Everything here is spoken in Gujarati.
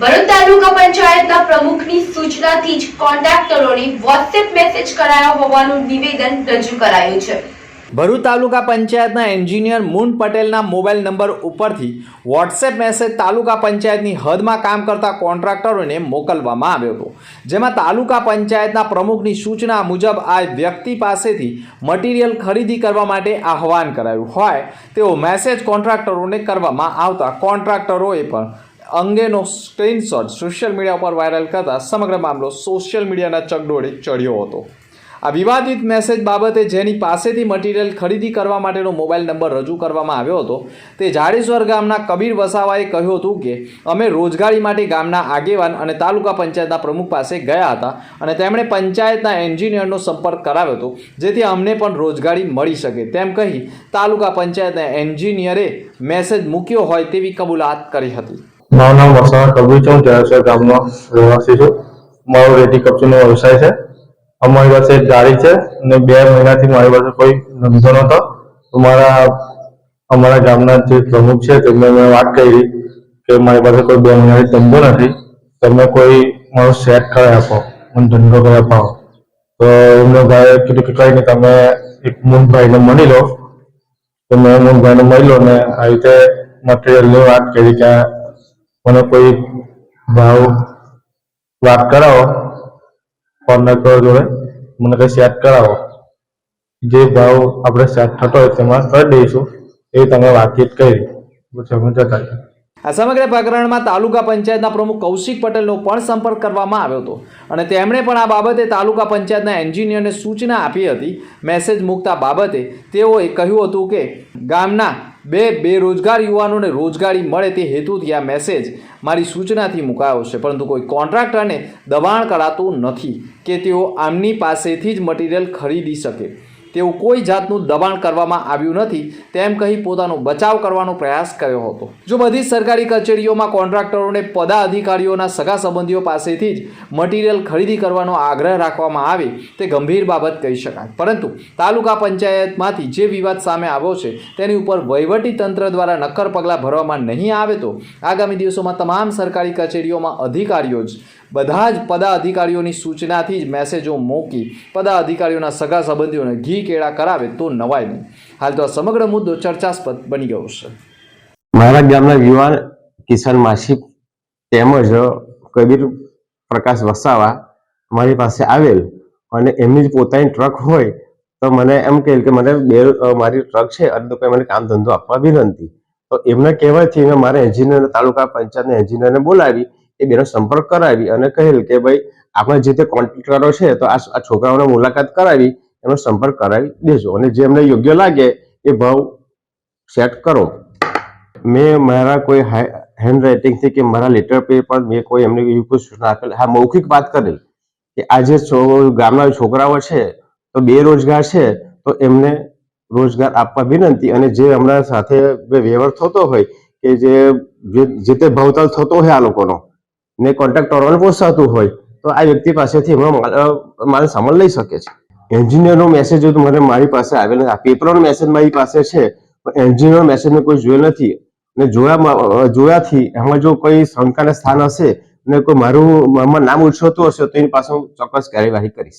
ભરૂચ તાલુકા પંચાયતના પ્રમુખની સૂચનાથી જ કોન્ટ્રાક્ટરોને વોટ્સએપ મેસેજ કરાયો હોવાનું નિવેદન રજૂ કરાયું છે. ભરૂચ તાલુકા પંચાયતના એન્જિનિયર મૂન પટેલના મોબાઈલ નંબર ઉપરથી વોટ્સએપ મેસેજ તાલુકા પંચાયતની હદમાં કામ કરતા કોન્ટ્રાક્ટરોને મોકલવામાં આવ્યો હતો. જેમાં તાલુકા પંચાયતના પ્રમુખની સૂચના મુજબ આ વ્યક્તિ પાસેથી મટીરિયલ ખરીદી કરવા માટે આહવાન કરાયું. હોય તેવો મેસેજ કોન્ટ્રાક્ટરોને કરવામાં આવતા કોન્ટ્રાક્ટરોએ પણ અંગેનો સ્ક્રીનશોટ સોશિયલ મીડિયા પર વાયરલ કરતા સમગ્ર મામલો સોશિયલ મીડિયાના ચગડોળે ચડ્યો હતો. આ વિવાદિત મેસેજ બાબતે જેની પાસેથી મટીરિયલ ખરીદી કરવા માટેનો મોબાઈલ નંબર રજૂ કરવામાં આવ્યો હતો, તે જાડેશ્વર ગામના કબીર વસાવાએ કહ્યું હતું કે, અમે રોજગારી માટે ગામના આગેવાન અને તાલુકા પંચાયતના પ્રમુખ પાસે ગયા હતા અને તેમણે પંચાયતના એન્જિનિયરનો સંપર્ક કરાવ્યો હતો, જેથી અમને પણ રોજગારી મળી શકે. તેમ કહી તાલુકા પંચાયતના એન્જિનિયરે મેસેજ મૂક્યો હોય તેવી કબૂલાત કરી હતી. મારું નામ વસાવા કબીર છું જાડેશ્વર ગામનો રહેવાસી છું. મારો રેતી કપચીનો વ્યવસાય છે. અમારી પાસે એક ગાડી છે અને બે મહિનાથી મારી પાસે કોઈ ધંધો નહોતો. તો મારા, અમારા ગામના જે પ્રમુખ છે તેમને મેં વાત કરી કે મારી પાસે કોઈ બે મહિનાથી ધંધો નથી. તમે કોઈ મારો સેટ કરાવી આપો, મને ધંધો કરી અપાવો તો એમને ભાઈ કીધું કે કંઈ નહીં, તમે એક મૂનભાઈને મળી લો. તો મેં મૂનભાઈને મળી લો ને આવી રીતે મટીરિયલની વાત કરી કે મને કોઈ ભાવ વાત કરાવો કોન્ટ્રાક્ટર જોડે મને કંઈ સેટ કરાવો. જે ભાવ આપણે સેટ થતો હોય તેમાં કરી દઈશું, એ તમે વાતચીત કરી. પછી અમે જતા આ સમગ્ર પ્રકરણમાં તાલુકા પંચાયતના પ્રમુખ કૌશિક પટેલનો પણ સંપર્ક કરવામાં આવ્યો હતો. અને તેમણે પણ આ બાબતે તાલુકા પંચાયતના એન્જિનિયરને સૂચના આપી હતી. મેસેજ મૂકતા બાબતે તેઓએ કહ્યું હતું કે, ગામના બે બેરોજગાર યુવાનોને રોજગારી મળે તે હેતુથી આ મેસેજ મારી સૂચનાથી મુકાયો છે. પરંતુ કોઈ કોન્ટ્રાક્ટરને દબાણ કરાતું નથી કે તેઓ આમની પાસેથી જ મટીરિયલ ખરીદી શકે. તેવું કોઈ જાતનું દબાણ કરવામાં આવ્યું નથી, તેમ કહી પોતાનો બચાવ કરવાનો પ્રયાસ કર્યો હતો. જો બધી જ સરકારી કચેરીઓમાં કોન્ટ્રાક્ટરોને પદાધિકારીઓના સગા સંબંધીઓ પાસેથી જ મટીરિયલ ખરીદી કરવાનો આગ્રહ રાખવામાં આવે, તે ગંભીર બાબત કહી શકાય. પરંતુ તાલુકા પંચાયતમાંથી જે વિવાદ સામે આવ્યો છે, તેની ઉપર વહીવટી તંત્ર દ્વારા નક્કર પગલાં ભરવામાં નહીં આવે તો આગામી દિવસોમાં તમામ સરકારી કચેરીઓમાં અધિકારીઓ જ, બધા જ પદાધિકારીઓની સૂચનાથી જ મેસેજો મોકી પદાધિકારીઓના સગા સંબંધીઓને ઘી કેળા કરાવે તો નવાય નહીં. હાલ તો આ સમગ્ર મુદ્દો ચર્ચાસ્પદ બની ગયો છે. મારા ગામના યુવાન કિશન માસી તેમજ કબીર પ્રકાશ વસાવા મારી પાસે આવેલ અને એમની જ પોતાની ટ્રક હોય તો મને એમ કહે કે મને બે મારી ટ્રક છે અને કોઈ મને કામ ધંધો આપવા વિનંતી. તો એમના કહેવાથી મેં મારા એન્જિનિયર તાલુકા પંચાયતના એન્જિનિયરને બોલાવી, એ બેનો સંપર્ક કરાવી અને કહેલ કે ભાઈ, આપણે જે તે કોન્ટ્રાક્ટરો છે, તો આ છોકરાઓને મુલાકાત કરાવી એનો સંપર્ક કરાવી દેજો. અને જે એમને યોગ્ય લાગે એ ભાવ સેટ કરો. મેં મારા કોઈ હેન્ડ રાઇટિંગથી કે મારા લેટર પે પણ મેં કોઈ એમને એવી કોઈ સૂચના આપેલ, હા, મૌખિક વાત કરેલી કે આજે ગામના છોકરાઓ છે, તો બેરોજગાર છે, તો એમને રોજગાર આપવા વિનંતી અને જે હમણાં સાથે વ્યવહાર થતો હોય કે જે જે- તે ભાવતાલ થતો હોય આ લોકોનો, ને કોન્ટ્રાક્ટરોને પોસાતું હોય, તો આ વ્યક્તિ પાસેથી માલ સામાન લઈ શકે છે. એન્જિનિયરનો મેસેજ તો મને મારી પાસે આવેલ નથી. આ પેપરનો મેસેજ મારી પાસે છે, પણ એન્જિનિયર મેસેજ મેં કોઈ જોયો નથી ને જોયા જોયાથી એમાં જો કોઈ શંકાના સ્થાન હશે ને કોઈ મારું નામ ઉછળતું હશે, તો એની પાસે હું ચોક્કસ કાર્યવાહી કરીશ